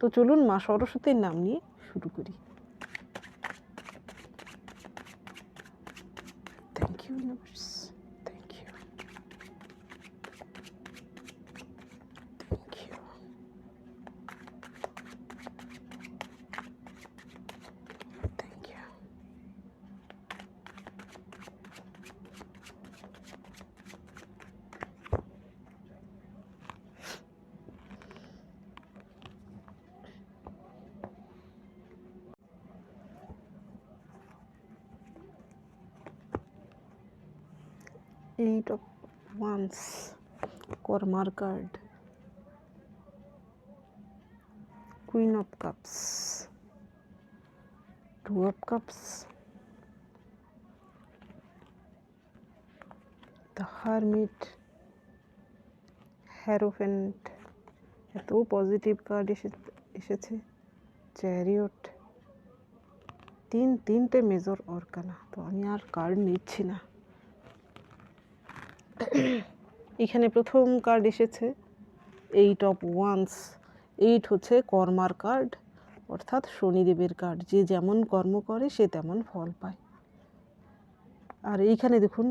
তো চলুন মা সরস্বতীর নাম নিয়ে শুরু করি। Thank you universe eight of wands kormar card queen of cups two of cups the hermit hierophant এত পজিটিভ কার্ড এসে এসেছে চ্যারিয়ট তিন তিনটে মেজর অর্কানা তো আমি আর কার্ড নিচ্ছি না এখানে প্রথম কার্ড এসেছে। এইট অফ ওয়ান্স এইট হচ্ছে কর্মার কার্ড অর্থাৎ শনিদেবের কার্ড যে যেমন কর্ম করে, সে তেমন ফল পায়। আর এইখানে দেখুন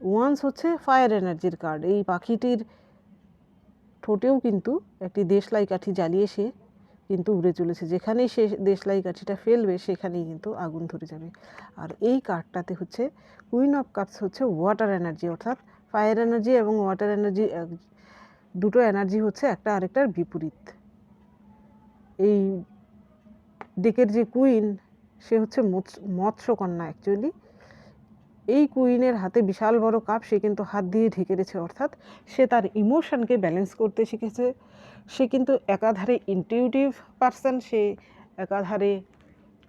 ওয়ান্স হচ্ছে ফায়ার এনার্জির কার্ড এই পাখিটির ঠোঁটেও কিন্তু একটি দেশলাই কাঠি জ্বালিয়ে সে কিন্তু উড়ে চলেছে। যেখানেই সে দেশলাই কাঠিটা ফেলবে, সেখানেই কিন্তু আগুন ধরে যাবে। আর এই কার্ডটাতে হচ্ছে কুইন অফ কাপস হচ্ছে ওয়াটার এনার্জি অর্থাৎ ফায়ার এনার্জি এবং ওয়াটার এনার্জি এক, দুটো এনার্জি হচ্ছে একটা আরেকটার বিপরীত। এই ডেকের যে কুইন সে হচ্ছে মৎস্যকন্যা অ্যাকচুয়ালি এই কুইনের হাতে বিশাল বড় কাপ, সে কিন্তু হাত দিয়ে ঢেকে রেছে অর্থাৎ সে তার ইমোশনকে ব্যালেন্স করতে শিখেছে। সে কিন্তু একাধারে ইনটিউটিভ পারসন সে একাধারে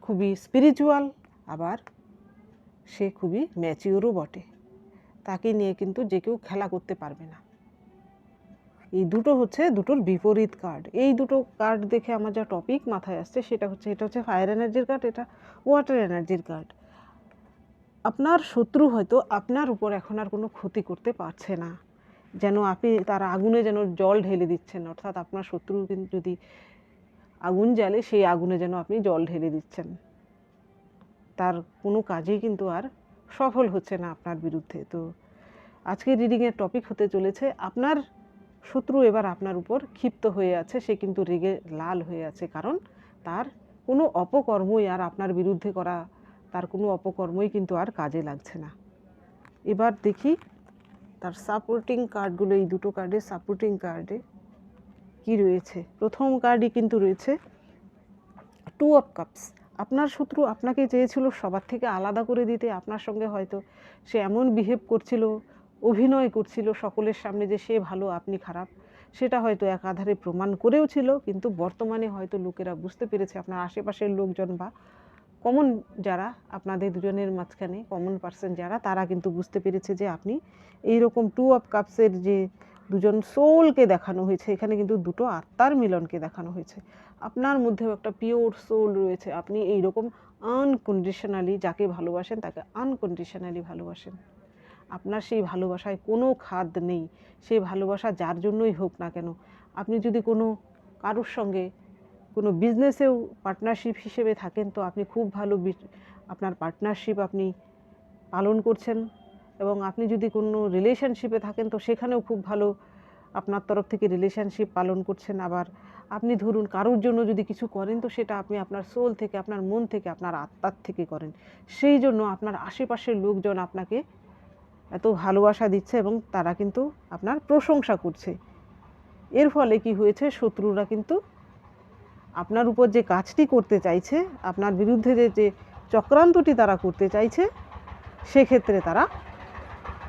খুবই স্পিরিচুয়াল আবার সে খুবই ম্যাচিওরও বটে। তাকে নিয়ে কিন্তু যে কেউ খেলা করতে পারবে না। এই দুটো হচ্ছে দুটোর বিপরীত কার্ড এই দুটো কার্ড দেখে আমার যা টপিক মাথায় আসছে সেটা হচ্ছে, এটা হচ্ছে ফায়ার এনার্জির কার্ড এটা ওয়াটার এনার্জির কার্ড আপনার শত্রু হয়তো আপনার উপর এখন আর কোনো ক্ষতি করতে পারছে না। যেন আপনি তার আগুনে যেন জল ঢেলে দিচ্ছেন, অর্থাৎ আপনার শত্রু কিন্তু যদি আগুন জ্বালে সেই আগুনে যেন আপনি জল ঢেলে দিচ্ছেন। তার কোনো কাজেই কিন্তু আর সফল হচ্ছে না আপনার বিরুদ্ধে। তো আজকের রিডিংয়ের টপিক হতে চলেছে, আপনার শত্রু এবার আপনার উপর ক্ষিপ্ত হয়ে আছে, সে কিন্তু রেগে লাল হয়ে আছে, কারণ তার কোনো অপকর্মই আর আপনার বিরুদ্ধে করা, তার কোনো অপকর্মই কিন্তু আর কাজে লাগছে না। এবার দেখি তার সাপোর্টিং কার্ডগুলো এই দুটো কার্ডের সাপোর্টিং কার্ডে কি রয়েছে? প্রথম কার্ডই কিন্তু রয়েছে টু অফ কাপস আপনার শত্রু আপনাকে চেয়েছিল সবার থেকে আলাদা করে দিতে, আপনার সঙ্গে হয়তো সে এমন বিহেভ করছিল, অভিনয় করছিল সকলের সামনে যে সে ভালো, আপনি খারাপ, সেটা হয়তো এক আধারে প্রমাণ করেও ছিল, কিন্তু বর্তমানে হয়তো লোকেরা বুঝতে পেরেছে আপনার আশেপাশের লোকজন বা কমন যারা, আপনাদের দুজনের মাঝখানে কমন পার্সন যারা, তারা কিন্তু বুঝতে পেরেছে যে আপনি এই রকম টু অফ কাপসের যে দুজন সোলকে দেখানো হয়েছে, এখানে কিন্তু দুটো আত্মার মিলনকে দেখানো হয়েছে। আপনার মধ্যেও একটা পিওর সোল রয়েছে। আপনি এই রকম আনকন্ডিশনালি যাকে ভালোবাসেন, তাকে আনকন্ডিশনালি ভালোবাসেন। আপনার সেই ভালোবাসায় কোনো খাদ নেই। সেই ভালোবাসা যার জন্যই হোক না কেন। আপনি যদি কোনো কারোর সঙ্গে কোনো বিজনেসেও পার্টনারশিপ হিসেবে থাকেন, তো আপনি খুব ভালো আপনার পার্টনারশিপ আপনি পালন করছেন এবং আপনি যদি কোনো রিলেশনশিপে থাকেন, তো সেখানেও খুব ভালো আপনার তরফ থেকে রিলেশনশিপ পালন করছেন। আবার আপনি ধরুন কারোর জন্য যদি কিছু করেন, তো সেটা আপনি আপনার সোল থেকে, আপনার মন থেকে, আপনার আত্মার থেকে করেন। সেই জন্য আপনার আশেপাশের লোকজন আপনাকে এত ভালোবাসা দিচ্ছে এবং তারা কিন্তু আপনার প্রশংসা করছে। এর ফলে কি হয়েছে? শত্রুরা কিন্তু আপনার উপর যে কাজটি করতে চাইছে, আপনার বিরুদ্ধে যে যে চক্রান্তটি তারা করতে চাইছে, সেক্ষেত্রে তারা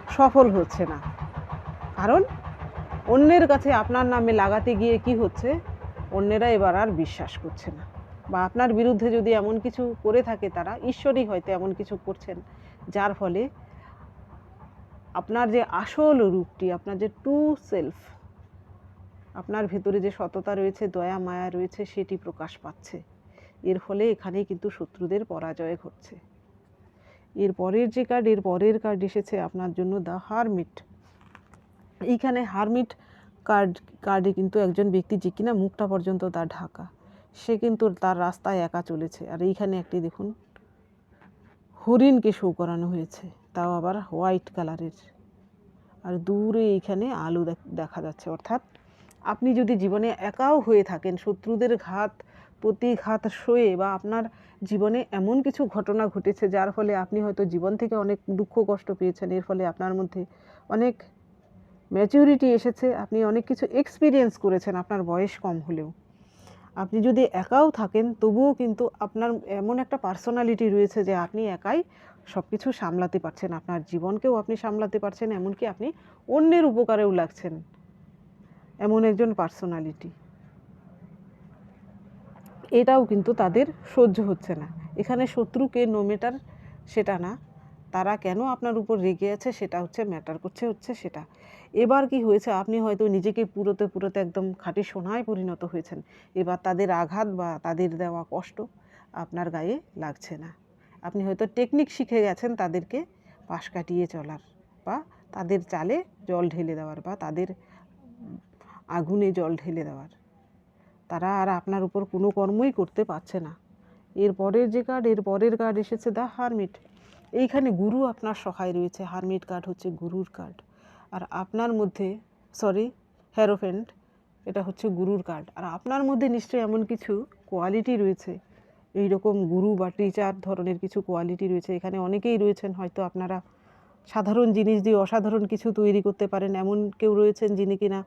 সফল হচ্ছে না। কারণ অন্যের কাছে আপনার নামে লাগাতে গিয়ে কি হচ্ছে? অন্যেরা এবার আর বিশ্বাস করছে না। বা আপনার বিরুদ্ধে যদি এমন কিছু করে থাকে তারা, ঈশ্বরই হয়তো এমন কিছু করছেন, যার ফলে আপনার যে আসল রূপটি, আপনার যে ট্রু সেলফ আপনার ভেতরে যে সততা রয়েছে, দয়া, মায়া রয়েছে, সেটি প্রকাশ পাচ্ছে। এর ফলে এখানে কিন্তু শত্রুদের পরাজয় ঘটছে। এর পরের যে কার্ড এর পরের কার্ড এসেছে আপনার জন্য দ্য হারমিট এইখানে হারমিট কার্ড, কার্ডে কিন্তু একজন ব্যক্তি যে কিনা মুখটা পর্যন্ত তার ঢাকা। সে কিন্তু তার রাস্তায় একা চলেছে। আর এইখানে একটি দেখুন, হরিণকে শো করানো হয়েছে। তাও আবার হোয়াইট কালারের আর দূরে এইখানে আলো দেখ- যাচ্ছে। অর্থাৎ আপনি যদি জীবনে একাও হয়ে থাকেন, শত্রুদের ঘাত, প্রতিঘাত সয়ে বা আপনার জীবনে এমন কিছু ঘটনা ঘটেছে, যার ফলে আপনি হয়তো জীবন থেকে অনেক দুঃখ কষ্ট পেয়েছেন, এর ফলে আপনার মধ্যে অনেক ম্যাচিউরিটি এসেছে, আপনি অনেক কিছু এক্সপিরিয়েন্স করেছেন আপনার বয়স কম হলেও। আপনি যদি একাও থাকেন, তবুও কিন্তু আপনার এমন একটা পার্সোনালিটি রয়েছে যে আপনি একাই সব কিছু সামলাতে পারছেন, আপনার জীবনকেও আপনি সামলাতে পারছেন, এমনকি আপনি অন্যের উপকারেও লাগছেন। এমন একজন পার্সোনালিটি এটাও কিন্তু তাদের সহ্য হচ্ছে না। এখানে শত্রুকে নো ম্যাটার সেটা না, তারা কেন আপনার উপর রেগে আছে সেটা হচ্ছে ম্যাটার করছে হচ্ছে সেটা। এবার কি হয়েছে? আপনি হয়তো নিজেকে পুরোতে পুরোতে একদম খাঁটি সোনায় পরিণত হয়েছেন। এবার তাদের আঘাত বা তাদের দেওয়া কষ্ট আপনার গায়ে লাগছে না। আপনি হয়তো টেকনিক শিখে গেছেন তাদেরকে পাশ কাটিয়ে চলার বা তাদের চালে জল ঢেলে দেওয়ার বা তাদের আগুনে জল ঢেলে দেওয়ার। তারা আর আপনার উপর কোনো কর্মই করতে পারছে না। এর পরের যে কার্ড এর পরের কার্ড এসেছে দ্য হারমিট এইখানে গুরু আপনার সহায় রয়েছে। হারমিট কার্ড হচ্ছে গুরুর কার্ড আর আপনার মধ্যে সরি হ্যারোফেন্ট এটা হচ্ছে গুরুর কার্ড আর আপনার মধ্যে নিশ্চয়ই এমন কিছু কোয়ালিটি রয়েছে। এই রকম গুরু বা টিচার ধরনের কিছু কোয়ালিটি রয়েছে। এখানে অনেকেই রয়েছেন, হয়তো আপনারা সাধারণ জিনিস দিয়ে অসাধারণ কিছু তৈরি করতে পারেন। এমন কেউ রয়েছেন যিনি কিনা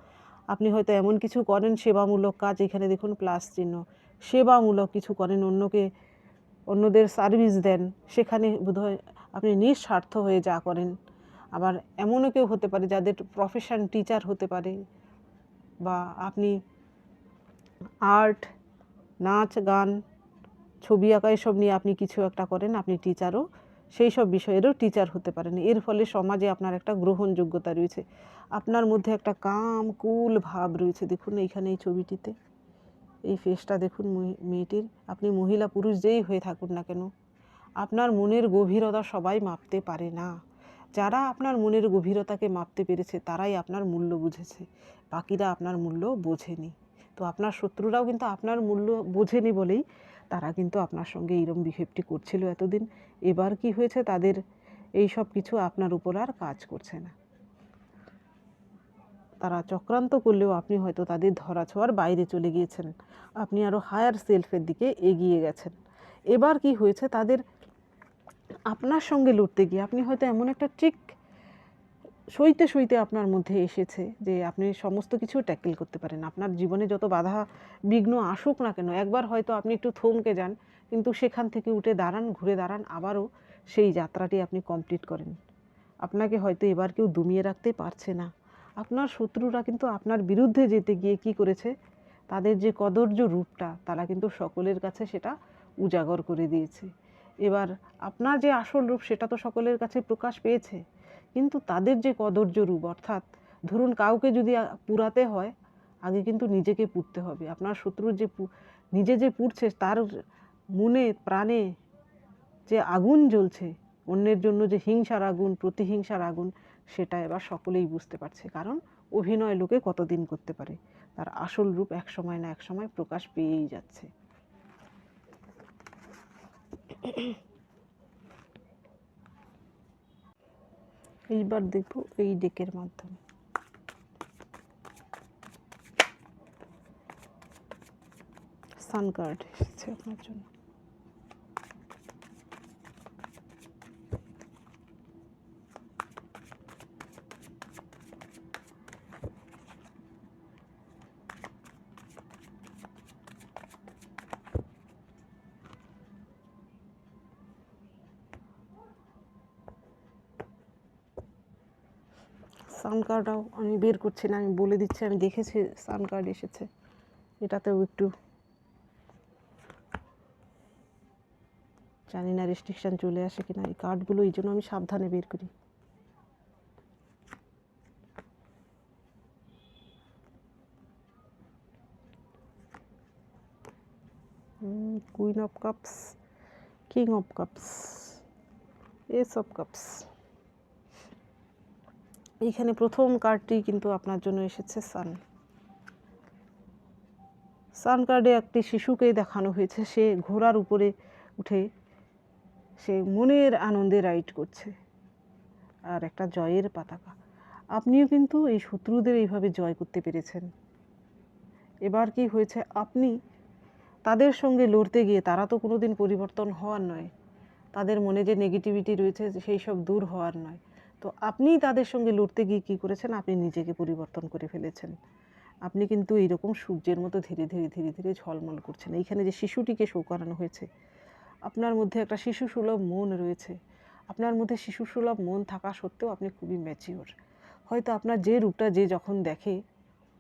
আপনি হয়তো এমন কিছু করেন, সেবামূলক কাজ। এখানে দেখুন প্লাস চিহ্ন। সেবামূলক কিছু করেন, অন্যকে, অন্যদের সার্ভিস দেন। সেখানে বোধহয় আপনি নিঃস্বার্থ হয়ে যা করেন। আবার এমনও কেউ হতে পারে যাদের প্রফেশন টিচার হতে পারে বা আপনি আর্ট নাচ, গান, ছবি আঁকা এসব নিয়ে আপনি কিছু একটা করেন, আপনি টিচারও সেই সব বিষয়েরও টিচার হতে পারেন। এর ফলে সমাজে আপনার একটা গ্রহণযোগ্যতা রয়েছে। আপনার মধ্যে একটা কাম, কুল ভাব রয়েছে। দেখুন এইখানে এই ছবিটিতে। এই ফেসটা দেখুন মেয়েটির। আপনি মহিলা, পুরুষ যেই হয়ে থাকুন না কেন, আপনার মনের গভীরতা সবাই মাপতে পারে না। যারা আপনার মনের গভীরতাকে মাপতে পেরেছে, তারাই আপনার মূল্য বুঝেছে। বাকিরা আপনার মূল্য বোঝেনি। তো আপনার শত্রুরাও কিন্তু আপনার মূল্য বোঝেনি বলেই তারা কিন্তু আপনার সঙ্গে এইরকম বিহেভটি করছিল এতদিন। এবার কি হয়েছে তাদের এই সব কিছু আপনার উপর আর কাজ করছে না। তারা চক্রান্ত করলেও আপনি হয়তো তাদের ধরাছোঁয়ার বাইরে চলে গিয়েছেন। আপনি আরও হায়ার সেলফের দিকে এগিয়ে গেছেন। এবার কি হয়েছে তাদের আপনার সঙ্গে লড়তে গিয়ে আপনি হয়তো এমন একটা ট্রিক সইতে সইতে আপনার মধ্যে এসেছে যে আপনি সমস্ত কিছু ট্যাকেল করতে পারেন। আপনার জীবনে যত বাধা বিঘ্ন আসুক না কেন, একবার হয়তো আপনি একটু থমকে যান, কিন্তু সেখান থেকে উঠে দাঁড়ান, ঘুরে দাঁড়ান, আবারও সেই যাত্রাটি আপনি কমপ্লিট করেন। আপনাকে হয়তো এবার কেউ দমিয়ে রাখতে পারছে না। আপনার শত্রুরা কিন্তু আপনার বিরুদ্ধে যেতে গিয়ে কি করেছে, তাদের যে কদর্য রূপটা তারা কিন্তু সকলের কাছে সেটা উজাগর করে দিয়েছে। এবার আপনার যে আসল রূপ সেটা তো সকলের কাছে প্রকাশ পেয়েছে। কিন্তু তাদের যে কদর্য রূপ, অর্থাৎ ধরুন কাউকে যদি পুরাতে হয়, আগে কিন্তু নিজেকে পুড়তে হবে। আপনার শত্রুর যে নিজে যে পুড়ছে, তার মনে, প্রাণে যে আগুন জ্বলছে, অন্যের জন্য যে হিংসার আগুন, প্রতিহিংসার আগুন, সেটা এবার সকলেই বুঝতে পারছে। কারণ অভিনয় লোকে কতদিন করতে পারে? তার আসল রূপ এক সময় না এক সময় প্রকাশ পেয়েই যাচ্ছে। এইবার দেখব এই ডেকের মাধ্যমে। সান কার্ড এসেছে আপনার জন্য সান কার্ডটাও আমি বের করছি না, আমি বলে দিচ্ছি, আমি দেখেছি সান কার্ড এসেছে। এটাতেও একটু জানি না রেস্ট্রিকশান চলে আসে কিনা, এই কার্ডগুলো এই জন্য আমি সাবধানে বের করি। Queen of cups king of cups ace of cups এইখানে প্রথম কার্ডটি কিন্তু আপনার জন্য এসেছে সান সান কার্ডে একটি শিশুকেই দেখানো হয়েছে। সে ঘোড়ার উপরে উঠে সে মনের আনন্দে রাইড করছে। আর একটা জয়ের পতাকা। আপনিও কিন্তু এই শত্রুদের এইভাবে জয় করতে পেরেছেন। এবার কি হয়েছে? আপনি তাদের সঙ্গে লড়তে গিয়ে তারা তো কোনো দিন পরিবর্তন হওয়ার নয়। তাদের মনে যে নেগেটিভিটি রয়েছে, সেই সব দূর হওয়ার নয়। তো আপনি তাদের সঙ্গে লড়তে গিয়ে কী করেছেন? আপনি নিজেকে পরিবর্তন করে ফেলেছেন। আপনি কিন্তু এইরকম সূর্যের মতো ধীরে ধীরে ধীরে ধীরে ঝলমল করছেন। এইখানে যে শিশুটিকে শো করানো হয়েছে, আপনার মধ্যে একটা শিশু সুলভ মন রয়েছে। আপনার মধ্যে শিশু সুলভ মন থাকা সত্ত্বেও আপনি খুবই ম্যাচিওর হয়তো আপনার যে রূপটা যে যখন দেখে,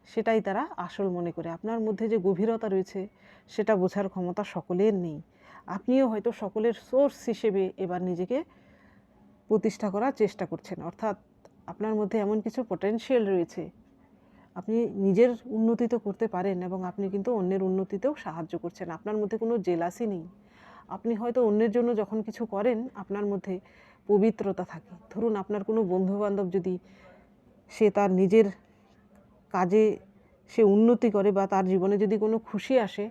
সেটাই তারা আসল মনে করে। আপনার মধ্যে যে গভীরতা রয়েছে, সেটা বোঝার ক্ষমতা সকলের নেই। আপনিও হয়তো সকলের সোর্স হিসেবে এবার নিজেকে প্রতিষ্ঠা করার চেষ্টা করছেন। অর্থাৎ আপনার মধ্যে এমন কিছু পটেনশিয়াল রয়েছে। আপনি নিজের উন্নতি তো করতে পারেন এবং আপনি কিন্তু অন্যের উন্নতিতেও সাহায্য করছেন। আপনার মধ্যে কোনো জেলাসি নেই। আপনি হয়তো অন্যের জন্য যখন কিছু করেন, আপনার মধ্যে পবিত্রতা থাকে। ধরুন আপনার কোনো বন্ধুবান্ধব যদি সে তার নিজের কাজে সে উন্নতি করে বা তার জীবনে যদি কোনো খুশি আসে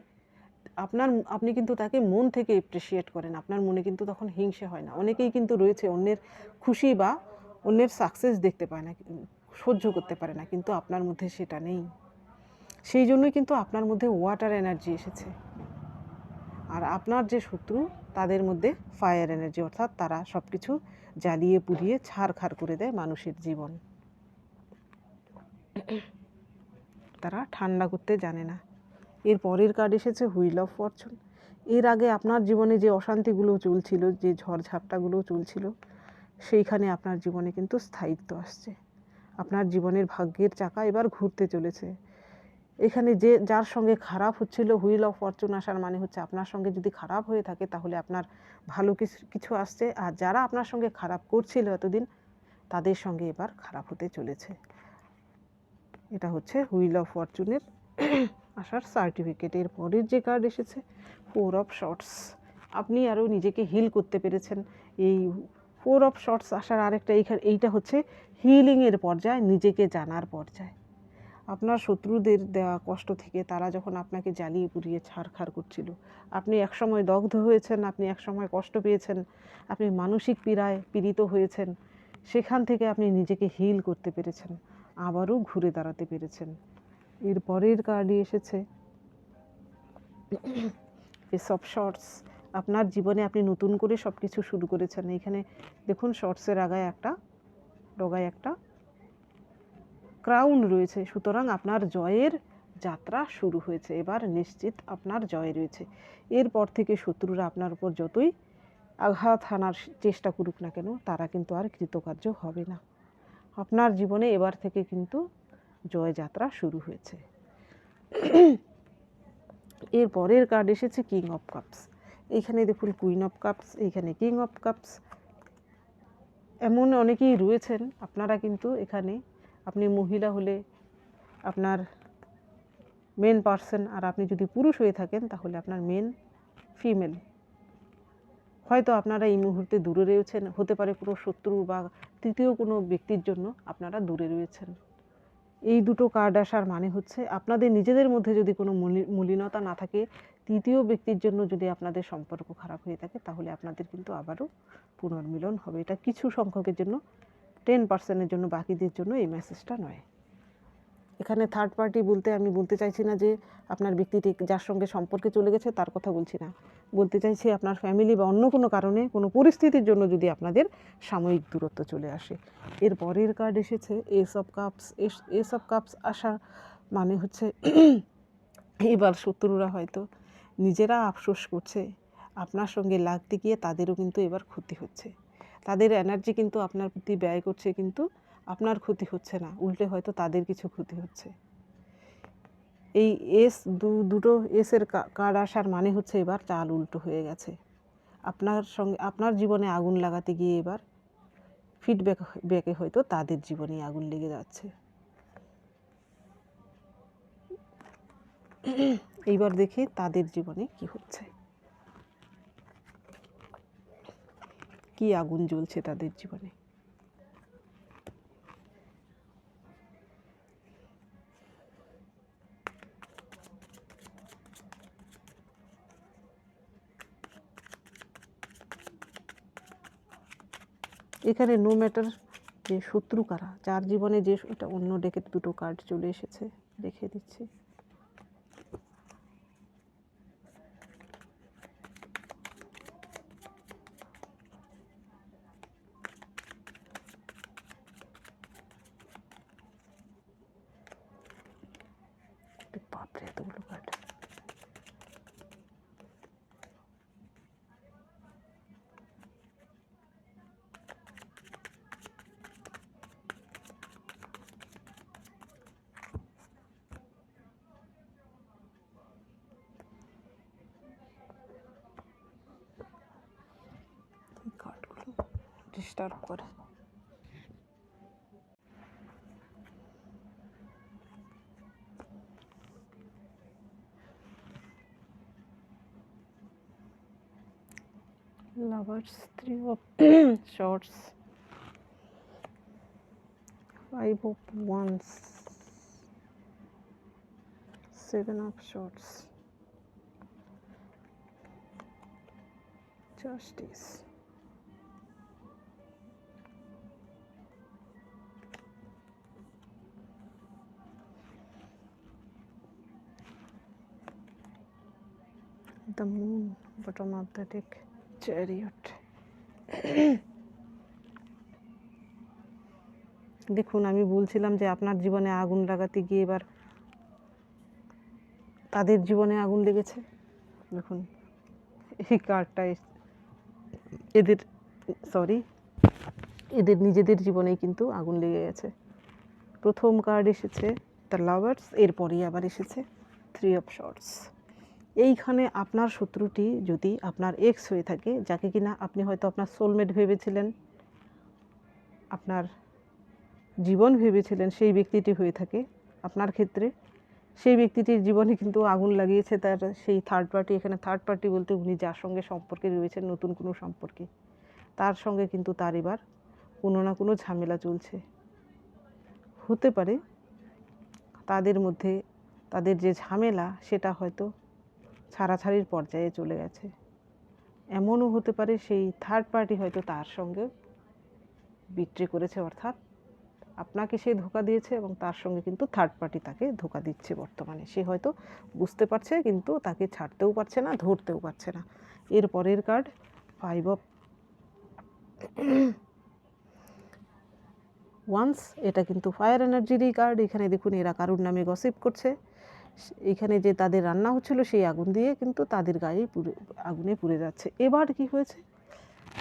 আপনার আপনি কিন্তু তাকে মন থেকে এপ্রিসিয়েট করেন। আপনার মনে কিন্তু তখন হিংসে হয় না। অনেকেই কিন্তু রয়েছে, অন্যের খুশি বা অন্যের সাকসেস দেখতে পায় না, সহ্য করতে পারে না, কিন্তু আপনার মধ্যে সেটা নেই। সেই জন্যই কিন্তু আপনার মধ্যে ওয়াটার এনার্জি এসেছে। আর আপনার যে শত্রু, তাদের মধ্যে ফায়ার এনার্জি অর্থাৎ তারা সব কিছু জ্বালিয়ে পুড়িয়ে ছাড়খাড় করে দেয় মানুষের জীবন। তারা ঠান্ডা করতে জানে না। এর পরের কার্ড এসেছে হুইল অফ ফরচুন এর আগে আপনার জীবনে যে অশান্তিগুলো চলছিল, যে ঝড়ঝাপটাগুলো চলছিল, সেইখানে আপনার জীবনে কিন্তু স্থায়িত্ব আসছে। আপনার জীবনের ভাগ্যের চাকা এবার ঘুরতে চলেছে। এখানে যে, যার সঙ্গে খারাপ হচ্ছিল হুইল অফ ফরচুন আসার মানে হচ্ছে আপনার সঙ্গে যদি খারাপ হয়ে থাকে, তাহলে আপনার ভালো কিছু কিছু আসছে। আর যারা আপনার সঙ্গে খারাপ করছিল এতদিন, তাদের সঙ্গে এবার খারাপ হতে চলেছে। এটা হচ্ছে হুইল অফ ফরচুনের আসার সার্টিফিকেট এর পরের যে কার্ড এসেছে ফোর অফ শর্টস আপনি আরও নিজেকে হিল করতে পেরেছেন। এই ফোর অফ শর্টস আসার আরেকটা এইখানে, এইটা হচ্ছে হিলিংয়ের পর্যায়ে, নিজেকে জানার পর্যায়। আপনার শত্রুদের দেওয়া কষ্ট থেকে তারা যখন আপনাকে জ্বালিয়ে পুড়িয়ে ছাড়খাড় করছিল, আপনি একসময় দগ্ধ হয়েছেন, আপনি একসময় কষ্ট পেয়েছেন, আপনি মানসিক পীড়ায় পীড়িত হয়েছেন, সেখান থেকে আপনি নিজেকে হিল করতে পেরেছেন, আবারও ঘুরে দাঁড়াতে পেরেছেন। এর পরের কার্ডই এসেছে। এসব শর্টস আপনার জীবনে আপনি নতুন করে সব কিছু শুরু করেছেন। এখানে দেখুন শর্টসের আগায় একটা, ডগায় একটা ক্রাউন রয়েছে। সুতরাং আপনার জয়ের যাত্রা শুরু হয়েছে। এবার নিশ্চিত আপনার জয় রয়েছে। এরপর থেকে শত্রুরা আপনার উপর যতই আঘাত হানার চেষ্টা করুক না কেন, তারা কিন্তু আর কৃতকার্য হবে না। আপনার জীবনে এবার থেকে কিন্তু জয়যাত্রা শুরু হয়েছে। এর পরের কার্ড এসেছে কিং অফ কাপস এইখানে দেখুন কুইন অফ কাপস এইখানে কিং অফ কাপস এমন অনেকেই রয়েছেন, আপনারা কিন্তু এখানে, আপনি মহিলা হলে আপনার মেন পার্সন আর আপনি যদি পুরুষ হয়ে থাকেন, তাহলে আপনার মেন ফিমেল হয়তো আপনারা এই মুহূর্তে দূরে রয়েছেন, হতে পারে কোনো শত্রু বা তৃতীয় কোনো ব্যক্তির জন্য আপনারা দূরে রয়েছেন। এই দুটো কার্ড আসার মানে হচ্ছে আপনাদের নিজেদের মধ্যে যদি কোনো মলিনতা না থাকে, তৃতীয় ব্যক্তির জন্য যদি আপনাদের সম্পর্ক খারাপ হয়ে থাকে, তাহলে আপনাদের কিন্তু আবারও পুনর্মিলন হবে। এটা কিছু সংখ্যকের জন্য টেন পার্সেন্টের জন্য, বাকিদের জন্য এই মেসেজটা নয়। এখানে থার্ড পার্টি বলতে আমি বলতে চাইছি না যে আপনার ব্যক্তিটি যার সঙ্গে সম্পর্কে চলে গেছে তার কথা বলছি না। বলতে চাইছি আপনার ফ্যামিলি বা অন্য কোনো কারণে কোনো পরিস্থিতির জন্য যদি আপনাদের সাময়িক দূরত্ব চলে আসে। এর পরের কার্ড এসেছে ace of cups ace of cups আসা মানে হচ্ছে এবার শত্রুরা হয়তো নিজেরা আফসোস করছে, আপনার সঙ্গে লাগতে গিয়ে তাদেরও কিন্তু এবার ক্ষতি হচ্ছে। তাদের এনার্জি কিন্তু আপনার প্রতি ব্যয় করছে কিন্তু আপনার ক্ষতি হচ্ছে না, উল্টে হয়তো তাদের কিছু ক্ষতি হচ্ছে। এই এস দু, দুটো এসের কার্ড আসার মানে হচ্ছে এবার চাল উল্টো হয়ে গেছে। আপনার সঙ্গে, আপনার জীবনে আগুন লাগাতে গিয়ে এবার ফিডব্যাক ব্যাকে হয়তো তাদের জীবনে আগুন লেগে যাচ্ছে। এইবার দেখি তাদের জীবনে কি হচ্ছে। কি আগুন জ্বলছে তাদের জীবনে? এখানে নো ম্যাটার যে শত্রু কারা, যার জীবনে যে এটা অন্য ডেকে দুটো কার্ড চলে এসেছে রেখে দিচ্ছি। বাপরে, এতগুলো কার্ড ডিস্টার্ব করে lovers three of swords five of wands seven of swords justice the moon bottom of the chariot দেখুন, আমি বলছিলাম যে আপনার জীবনে আগুন লাগাতে গিয়ে এবার তাদের জীবনে আগুন লেগেছে। দেখুন, এই কার্ডটা এদের সরি এদের নিজেদের জীবনেই কিন্তু আগুন লেগে গেছে। প্রথম কার্ড এসেছে দ্য লাভার্স এরপরেই আবার এসেছে থ্রি অফ শর্টস এইখানে আপনার শত্রুটি যদি আপনার এক্স হয়ে থাকে, যাকে কিনা আপনি হয়তো আপনার সোলমেট ভেবেছিলেন, আপনার জীবন ভেবেছিলেন, সেই ব্যক্তিটি হয়ে থাকে আপনার ক্ষেত্রে। সেই ব্যক্তিটির জীবনে কিন্তু আগুন লাগিয়েছে তার সেই থার্ড পার্টি এখানে থার্ড পার্টি বলতে উনি যার সঙ্গে সম্পর্কে রয়েছেন নতুন কোনো সম্পর্কে। তার সঙ্গে কিন্তু তার এবার কোনো না কোনো ঝামেলা চলছে। হতে পারে তাদের মধ্যে তাদের যে ঝামেলা, সেটা হয়তো ছাড়াছাড়ির পর্যায়ে চলে গেছে। এমনও হতে পারে সেই থার্ড পার্টি হয়তো তার সঙ্গে বিক্রি করেছে, অর্থাৎ আপনাকে সে ধোকা দিয়েছে এবং তার সঙ্গে কিন্তু থার্ড পার্টি তাকে ধোকা দিচ্ছে বর্তমানে। সে হয়তো বুঝতে পারছে, কিন্তু তাকে ছাড়তেও পারছে না, ধরতেও পারছে না। এর পরের কার্ড ফাইভ অফ ওয়ান্স এটা কিন্তু ফায়ার এনার্জিরই কার্ড এখানে দেখুন, এরা কারুর নামে গসিপ করছে। এখানে যে তাদের রান্না হচ্ছিল সেই আগুন দিয়ে কিন্তু তাদের গায়ে পুড়ে, আগুনে পুড়ে যাচ্ছে। এবার কি হয়েছে?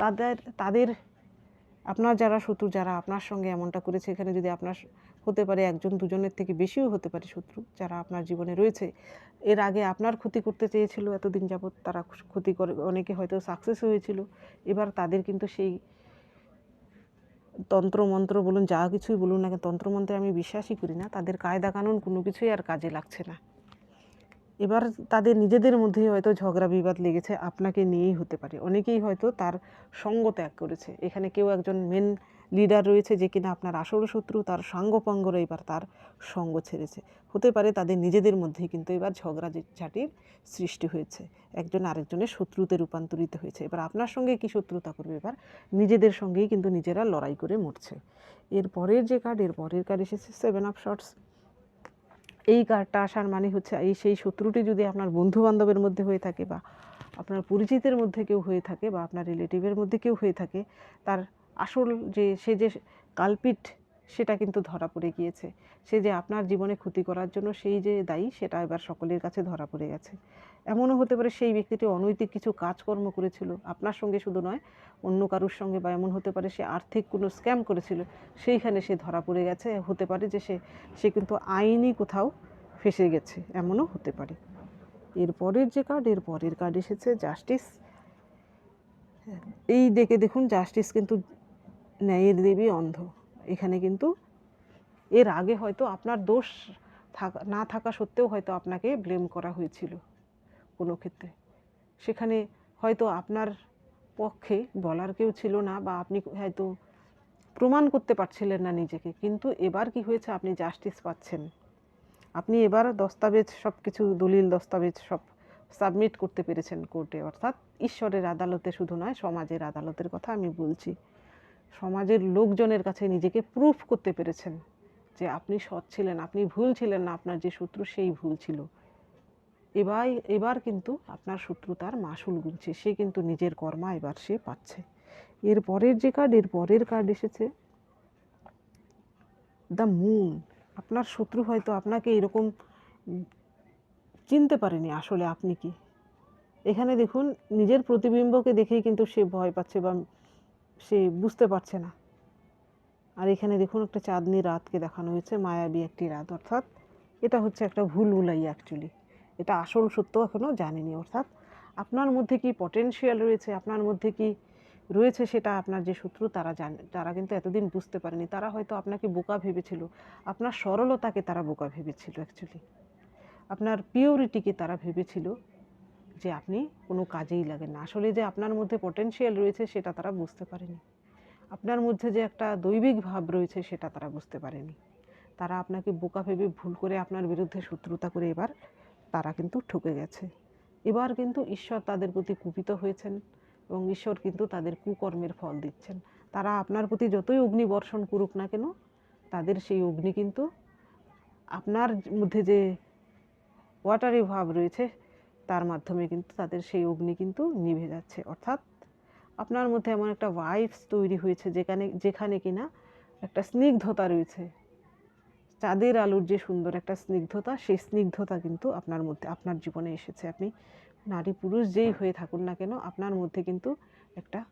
তাদের তাদের, আপনার যারা শত্রু, যারা আপনার সঙ্গে এমনটা করেছে, এখানে যদি আপনার হতে পারে একজন দুজনের থেকে বেশিও হতে পারে শত্রু যারা আপনার জীবনে রয়েছে, এর আগে আপনার ক্ষতি করতে চেয়েছিল এতদিন যাবৎ তারা ক্ষতি করে, অনেকে হয়তো সাকসেস হয়েছিল, এবার তাদের কিন্তু সেই তন্ত্রমন্ত্র বলুন, যা কিছুই বলুন না তন্ত্রমন্ত্রে আমি বিশ্বাসই করি না। তাদের কায়দা কানুন কোনো কিছুই আর কাজে লাগছে না। এবার তাদের নিজেদের মধ্যেই হয়তো ঝগড়া বিবাদ লেগেছে, আপনাকে নিয়েই হতে পারে। অনেকেই হয়তো তার সঙ্গ ত্যাগ করেছে। এখানে কেউ একজন মেন লিডার রয়েছে যে কিনা আপনার আসল শত্রু, তার সাঙ্গপাঙ্গরা এবার তার সঙ্গ ছেড়েছে। হতে পারে তাদের নিজেদের মধ্যেই কিন্তু এবার ঝগড়া ঝাঁটির সৃষ্টি হয়েছে, একজন আরেকজনের শত্রুতে রূপান্তরিত হয়েছে। এবার আপনার সঙ্গে কি শত্রুতা করবে? এবার নিজেদের সঙ্গেই কিন্তু নিজেরা লড়াই করে মরছে। এর পরের যে কার্ড এর পরের কার্ড এসেছে সেভেন অফ শর্টস এই কার্ডটা আসার মানে হচ্ছে এই সেই শত্রুটি যদি আপনার বন্ধু বান্ধবের মধ্যে হয়ে থাকে বা আপনার পরিচিতের মধ্যে কেউ হয়ে থাকে বা আপনার রিলেটিভের মধ্যে কেউ হয়ে থাকে, তার আসল যে, সে যে কালপিট, সেটা কিন্তু ধরা পড়ে গিয়েছে। সে যে আপনার জীবনে ক্ষতি করার জন্য সেই যে দায়ী, সেটা এবার সকলের কাছে ধরা পড়ে গেছে। এমনও হতে পারে সেই ব্যক্তিটি অনৈতিক কিছু কাজকর্ম করেছিল। আপনার সঙ্গে শুধু নয়, অন্য কারুর সঙ্গে বা এমন হতে পারে সে আর্থিক কোনো স্ক্যাম করেছিল, সেইখানে সে ধরা পড়ে গেছে। হতে পারে যে সে সে কিন্তু আইনি কোথাও ফেসে গেছে, এমনও হতে পারে। এর পরের যে কার্ড এর পরের কার্ড এসেছে জাস্টিস এই দেখে দেখুন জাস্টিস কিন্তু ন্যায়ের দেবী অন্ধ। এখানে কিন্তু এর আগে হয়তো আপনার দোষ থাকা, না থাকা সত্ত্বেও হয়তো আপনাকে ব্লেম করা হয়েছিল কোনো ক্ষেত্রে। সেখানে হয়তো আপনার পক্ষে বলার কেউ ছিল না বা আপনি হয়তো প্রমাণ করতে পারছিলেন না নিজেকে, কিন্তু এবার কি হয়েছে? আপনি জাস্টিস পাচ্ছেন। আপনি এবার দস্তাবেজ সব কিছু দলিল, দস্তাবেজ সব সাবমিট করতে পেরেছেন কোর্টে অর্থাৎ ঈশ্বরের আদালতে শুধু নয়, সমাজের আদালতের কথা আমি বলছি। সমাজের লোকজনের কাছে নিজেকে প্রুফ করতে পেরেছেন যে আপনি সৎ ছিলেন, আপনি ভুল ছিলেন না, আপনার যে শত্রু সেই ভুল ছিল। এবার এবার কিন্তু আপনার শত্রু তার মাসুল গুনছে, সে কিন্তু নিজের কর্মা এবার সে পাচ্ছে। এর পরের যে কার্ড এর পরের কার্ড এসেছে দ্য মুন আপনার শত্রু হয়তো আপনাকে এরকম চিনতে পারেনি আসলে আপনি কি। এখানে দেখুন, নিজের প্রতিবিম্বকে দেখেই কিন্তু সে ভয় পাচ্ছে বা সে বুঝতে পারছে না। আর এখানে দেখুন একটা চাঁদনি রাতকে দেখানো হয়েছে, মায়াবী একটি রাত, অর্থাৎ এটা হচ্ছে একটা ভুল ভুলাই অ্যাকচুয়ালি এটা আসল সত্য এখনও জানেনি, অর্থাৎ আপনার মধ্যে কি পটেনশিয়াল রয়েছে, আপনার মধ্যে কি রয়েছে সেটা আপনার যে শত্রু তারা জানে, তারা কিন্তু এতদিন বুঝতে পারেনি। তারা হয়তো আপনাকে বোকা ভেবেছিল, আপনার সরলতাকে তারা বোকা ভেবেছিল অ্যাকচুয়ালি আপনার পিওরিটিকে তারা ভেবেছিল যে আপনি কোনো কাজেই লাগেন না। আসলে যে আপনার মধ্যে পটেনশিয়াল রয়েছে সেটা তারা বুঝতে পারেনি। আপনার মধ্যে যে একটা দৈবিক ভাব রয়েছে সেটা তারা বুঝতে পারেনি। তারা আপনাকে বোকা ভেবে ভুল করে আপনার বিরুদ্ধে শত্রুতা করে এবার তারা কিন্তু ঠকে গেছে। এবার কিন্তু ঈশ্বর তাদের প্রতি কুপিত হয়েছেন এবং ঈশ্বর কিন্তু তাদের কুকর্মের ফল দিচ্ছেন। তারা আপনার প্রতি যতই অগ্নি বর্ষণ করুক না কেন, তাদের সেই অগ্নি কিন্তু আপনার মধ্যে যে ওয়াটারি ভাব রয়েছে তার মাধ্যমে কিন্তু তাদের সেই অগ্নি কিন্তু নিভে যাচ্ছে। অর্থাৎ আপনার মধ্যে এমন একটা ভাইবস তৈরি হয়েছে যেখানে যেখানে কিনা একটা স্নিগ্ধতা রয়েছে। চাঁদের আলোর যে সুন্দর একটা স্নিগ্ধতা, সেই স্নিগ্ধতা কিন্তু আপনার মধ্যে, আপনার জীবনে এসেছে। আপনি নারী পুরুষ যেই হয়ে থাকুন না কেন, আপনার মধ্যে কিন্তু একটা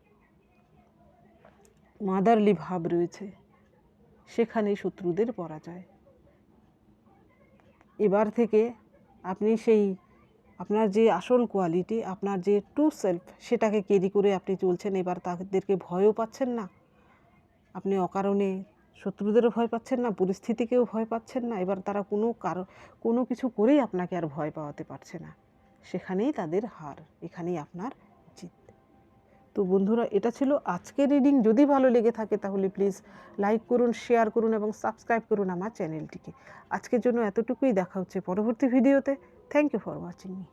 মাদারলি ভাব রয়েছে। সেখানেই শত্রুদের পরাজয়। এবার থেকে আপনি সেই আপনার যে আসল কোয়ালিটি আপনার যে ট্রু সেলফ সেটাকে ক্যারি করে আপনি চলছেন, এবার তাদেরকে ভয়ও পাচ্ছেন না। আপনি অকারণে শত্রুদেরও ভয় পাচ্ছেন না, পরিস্থিতিকেও ভয় পাচ্ছেন না, এবার তারা কোনো কারও, কোনো কিছু করেই আপনাকে আর ভয় পাওয়াতে পারছে না। সেখানেই তাদের হার, এখানেই আপনার জিত। তো বন্ধুরা, এটা ছিল আজকের রিডিং যদি ভালো লেগে থাকে তাহলে প্লিজ লাইক করুন শেয়ার করুন এবং সাবস্ক্রাইব করুন আমার চ্যানেলটিকে আজকের জন্য এতটুকুই। দেখা হচ্ছে পরবর্তী ভিডিওতে thank you for watching me